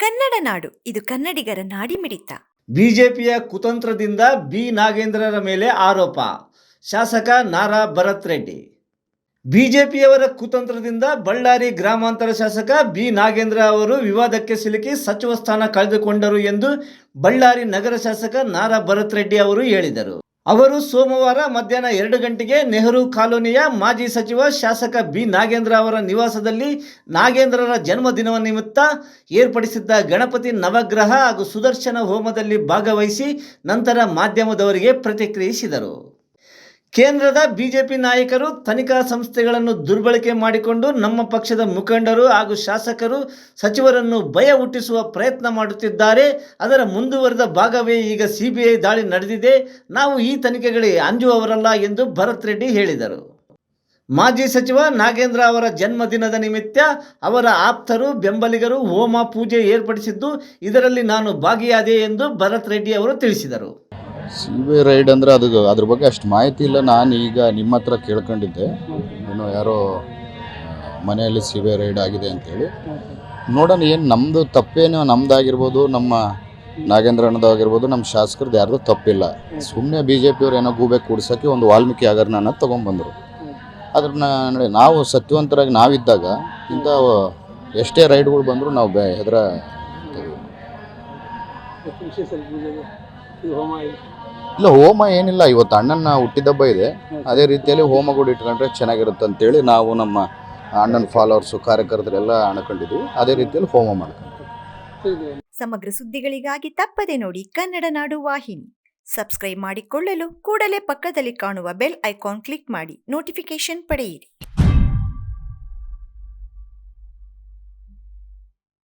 ಕನ್ನಡ ನಾಡು. ಇದು ಕನ್ನಡಿಗರ ನಾಡಿಮಿಡಿತ. ಬಿಜೆಪಿಯ ಕುತಂತ್ರದಿಂದ ಬಿ. ನಾಗೇಂದ್ರರ ಮೇಲೆ ಆರೋಪ. ಶಾಸಕ ನಾರಾ ಭರತ್ ರೆಡ್ಡಿ ಬಿಜೆಪಿಯವರ ಕುತಂತ್ರದಿಂದ ಬಳ್ಳಾರಿ ಗ್ರಾಮಾಂತರ ಶಾಸಕ ಬಿ. ನಾಗೇಂದ್ರ ಅವರು ವಿವಾದಕ್ಕೆ ಸಿಲುಕಿ ಸಚಿವ ಸ್ಥಾನ ಕಳೆದುಕೊಂಡರು ಎಂದು ಬಳ್ಳಾರಿ ನಗರ ಶಾಸಕ ನಾರಾ ಭರತ್ ರೆಡ್ಡಿ ಅವರು ಹೇಳಿದರು. ಅವರು ಸೋಮವಾರ ಮಧ್ಯಾಹ್ನ ಎರಡು ಗಂಟೆಗೆ ನೆಹರು ಕಾಲೋನಿಯ ಮಾಜಿ ಸಚಿವ ಶಾಸಕ ಬಿ ನಾಗೇಂದ್ರ ಅವರ ನಿವಾಸದಲ್ಲಿ ನಾಗೇಂದ್ರರ ಜನ್ಮದಿನವ ನಿಮಿತ್ತ ಏರ್ಪಡಿಸಿದ್ದ ಗಣಪತಿ ನವಗ್ರಹ ಹಾಗೂ ಸುದರ್ಶನ ಹೋಮದಲ್ಲಿ ಭಾಗವಹಿಸಿ ನಂತರ ಮಾಧ್ಯಮದವರಿಗೆ ಪ್ರತಿಕ್ರಿಯಿಸಿದರು. ಕೇಂದ್ರದ ಬಿಜೆಪಿ ನಾಯಕರು ತನಿಖಾ ಸಂಸ್ಥೆಗಳನ್ನು ದುರ್ಬಳಕೆ ಮಾಡಿಕೊಂಡು ನಮ್ಮ ಪಕ್ಷದ ಮುಖಂಡರು ಹಾಗೂ ಶಾಸಕರು ಸಚಿವರನ್ನು ಭಯ ಹುಟ್ಟಿಸುವ ಪ್ರಯತ್ನ ಮಾಡುತ್ತಿದ್ದಾರೆ. ಅದರ ಮುಂದುವರೆದ ಭಾಗವೇ ಈಗ ಸಿಬಿಐ ದಾಳಿ ನಡೆದಿದೆ. ನಾವು ಈ ತನಿಖೆಗಳಿಗೆ ಅಂಜುವವರಲ್ಲ ಎಂದು ಭರತ್ ರೆಡ್ಡಿ ಹೇಳಿದರು. ಮಾಜಿ ಸಚಿವ ನಾಗೇಂದ್ರ ಅವರ ಜನ್ಮದಿನದ ನಿಮಿತ್ತ ಅವರ ಆಪ್ತರು, ಬೆಂಬಲಿಗರು ಹೋಮ ಪೂಜೆ ಏರ್ಪಡಿಸಿದ್ದು ಇದರಲ್ಲಿ ನಾನು ಭಾಗಿಯಾದೆ ಎಂದು ಭರತ್ ರೆಡ್ಡಿ ಅವರು ತಿಳಿಸಿದರು. ಸಿ ಬಿ ರೈಡ್ ಅಂದರೆ ಅದು ಅದ್ರ ಬಗ್ಗೆ ಅಷ್ಟು ಮಾಹಿತಿ ಇಲ್ಲ. ನಾನು ಈಗ ನಿಮ್ಮ ಹತ್ರ ಕೇಳ್ಕೊಂಡಿದ್ದೆ. ಏನೋ ಯಾರೋ ಮನೆಯಲ್ಲಿ ಸಿ ಬಿ ರೈಡ್ ಆಗಿದೆ ಅಂತೇಳಿ ನೋಡೋಣ, ಏನು ನಮ್ಮದು ತಪ್ಪೇನೋ ನಮ್ಮದಾಗಿರ್ಬೋದು ನಮ್ಮ ನಾಗೇಂದ್ರಣ್ಣದಾಗಿರ್ಬೋದು ನಮ್ಮ ಶಾಸಕರದ್ದು ಯಾರ್ದು ತಪ್ಪಿಲ್ಲ. ಸುಮ್ಮನೆ ಬಿ ಜೆ ಪಿಯವ್ರು ಏನೋ ಗೂಬೆ ಕೂಡ್ಸೋಕ್ಕೆ ಒಂದು ವಾಲ್ಮೀಕಿ ಆಗರನ್ನ ತೊಗೊಂಬಂದರು. ನಾ ನೋಡಿ, ನಾವು ಸತ್ಯವಂತರಾಗಿ ನಾವಿದ್ದಾಗ ಇಂಥ ಎಷ್ಟೇ ರೈಡ್ಗಳು ಬಂದರೂ ನಾವು ಬೆ ಹೆದರ ಇಲ್ಲ, ಹೋಮ ಏನಿಲ್ಲ. ಇವತ್ತು ಅಣ್ಣನ ಹುಟ್ಟಿದಬ್ಬ ಇದೆ. ಅದೇ ರೀತಿಯಲ್ಲಿ ಹೋಮಗಳು ಇಟ್ಕೊಂಡ್ರೆ ಚೆನ್ನಾಗಿರುತ್ತೆ ಅಂತೇಳಿ ನಾವು ನಮ್ಮ ಅಣ್ಣನ ಫಾಲೋವರ್ಸು ಕಾರ್ಯಕರ್ತರೆಲ್ಲ ಅಣ್ಕೊಂಡಿದ್ವಿ. ಅದೇ ರೀತಿಯಲ್ಲಿ ಹೋಮ ಮಾಡ್ಕೊಂಡ್ವಿ. ಸಮಗ್ರ ಸುದ್ದಿಗಳಿಗಾಗಿ ತಪ್ಪದೆ ನೋಡಿ ಕನ್ನಡ ನಾಡು ವಾಹಿನಿ. ಸಬ್ಸ್ಕ್ರೈಬ್ ಮಾಡಿಕೊಳ್ಳಲು ಕೂಡಲೇ ಪಕ್ಕದಲ್ಲಿ ಕಾಣುವ ಬೆಲ್ ಐಕಾನ್ ಕ್ಲಿಕ್ ಮಾಡಿ ನೋಟಿಫಿಕೇಶನ್ ಪಡೆಯಿರಿ.